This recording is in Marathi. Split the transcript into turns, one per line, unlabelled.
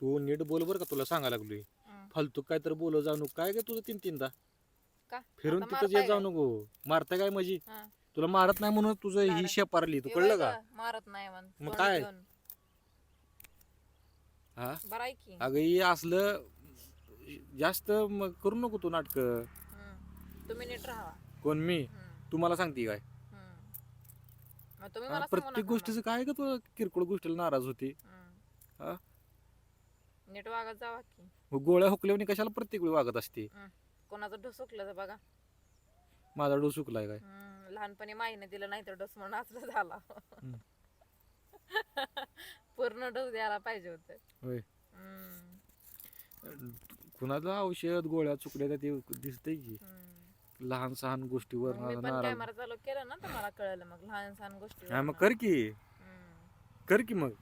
तू नीट बोल बरं का तुला सांगायला लागलोय
हं.
फालतू काय तर बोल जाऊ नको काय तुझं तीन तीनदा
का
फिरून
आता
तिथं
मारताय
येत जाऊ? नको मारताय काय माझी
हं.
तुला मारत नाही म्हणून तुझं ही
मारत.
शेपारली तू कळलं का
मारत नाही म्हण
मग
तोंड
काय?
घेऊन.
हा
बरं आहे की
अगं हे असलं जास्त मग करू नको तू नाटक.
तुम्ही नीट राहा
कोण मी
हं.
तू मला सांगते काय.
मग तुम्ही मला सांगू
प्रत्येक
नका
गोष्टीचं काय का तुला किरकोळ गोष्टीला नाराज होती.
हा? नीट वागत जावा की.
मग गोळ्या हुकल्याने कशाला प्रत्येक वेळी वागत असते?
कोणाचं डोस सुकलं तर बघा.
माझा डोस चुकलाय काय.
लहानपणी माईने दिलं नाही तर डोस म्हणून असलं झाला. पूर्ण डोस द्यायला पाहिजे होत.
होय. कुणाचं औषध गोळ्या चुकल्या ते दिसतंय की. लहान सहान गोष्टीवर
मी पण
नाराज
कॅमेरा चालू केलं ना तर मला कळलं मग लहान सहान गोष्टी
हा मग कर की. कर की मग.